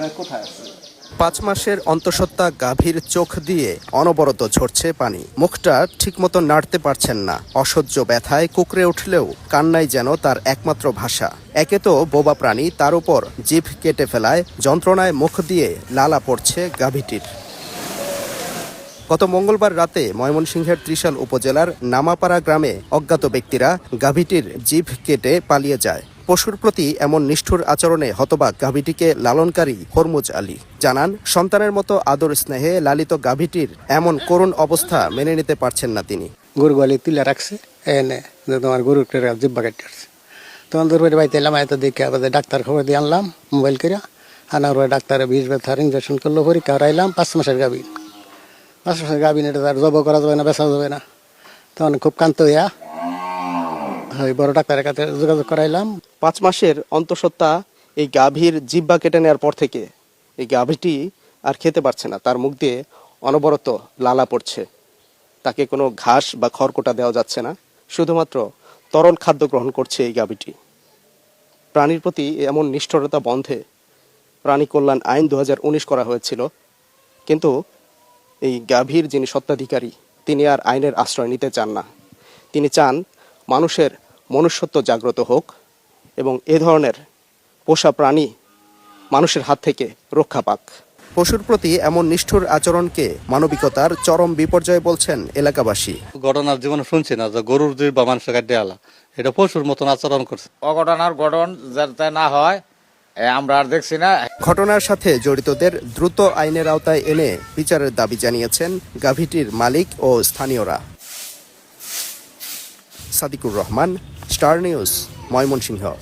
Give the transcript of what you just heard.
ওখানে কোথায় আছে? পাঁচ মাসের অন্তঃসত্ত্বা গাভীর চোখ দিয়ে অনবরত ঝরছে পানি। মুখটা ঠিকমতো নাড়তে পারছেন না। অসহ্য ব্যথায় কুকরে উঠলেও কান্নাই যেন তার একমাত্র ভাষা। একে তো বোবা প্রাণী, তার উপর জিভ কেটে ফেলায়, যন্ত্রণায় মুখ দিয়ে লালা পড়ছে গাভীটির। গত মঙ্গলবার রাতে ময়মনসিংহের ত্রিশাল উপজেলার নামাপাড়া গ্রামে অজ্ঞাত ব্যক্তিরা গাভীটির জিভ কেটে পালিয়ে যায়। পশুর প্রতি এমন নিষ্ঠুর আচরণে হতবাক গাভীটিকে লালনকারী হরমুজ আলী জানান, সন্তানের মতো আদর স্নেহে লালিত গাভীটির এমন করুণ অবস্থা মেনে নিতে পারছেন না তিনি। গরু গোয়ালি তুলে রাখছে, এনে যে তোমার গরুর জিব্বা কেটে আসছে তখন বাড়ি বাড়িতে এলাম, এত দেখে আবার ডাক্তার খবর দিয়ে আনলাম, মোবাইল করে আনার পরে ডাক্তারে বিষ ব্যথার ইঞ্জেকশন করল, পরীক্ষা করাইলাম, পাঁচ মাসের গাভিন। পাঁচ মাসের গাভিন, এটা তার জব করা যাবে না, বেচা যাবে না। তখন খুব কান্ত হইয়া ওই বড় ডাক্তারের কাছে যোগাযোগ করাইলাম পাঁচ মাসের অন্তঃসত্ত্বা এই গাভীর জিব্বা কেটে নেওয়ার পর থেকে এই গাভীটি আর খেতে পারছে না। তার মুখ দিয়ে অনবরত লালা পড়ছে। তাকে কোনো ঘাস বা খড়কোটা দেওয়া যাচ্ছে না। শুধুমাত্র তরল খাদ্য গ্রহণ করছে এই গাভীটি। প্রাণীর প্রতি এমন নিষ্ঠুরতা বন্ধে প্রাণী কল্যাণ আইন দু হাজার উনিশ করা হয়েছিল। কিন্তু এই গাভীর যিনি সত্ত্বাধিকারী, তিনি আর আইনের আশ্রয় নিতে চান না। তিনি চান মানুষের মনুষ্যত্ব জাগ্রত হোক এবং এ ধরনের পোষা প্রাণী মানুষের হাত থেকে রক্ষা পাক। পশুর প্রতি এমন নিষ্ঠুর আচরণকে মানবিকতার চরম বিপর্যয় বলছেন এলাকাবাসী। ঘটনার জীবনে শুনছি না যে গরুর দুই বা মানুষের কাটে আলা। এটা পশুর মতন আচরণ করছে। অঘটনার গঠন যাতে না হয় আমরা আর দেখছি না। ঘটনার সাথে জড়িতদের দ্রুত আইনের আওতায় এনে বিচারের দাবি জানিয়েছেন গাভীটির মালিক ও স্থানীয়রা। Sadikur Rahman star news. Moi Moon Shin Hyo.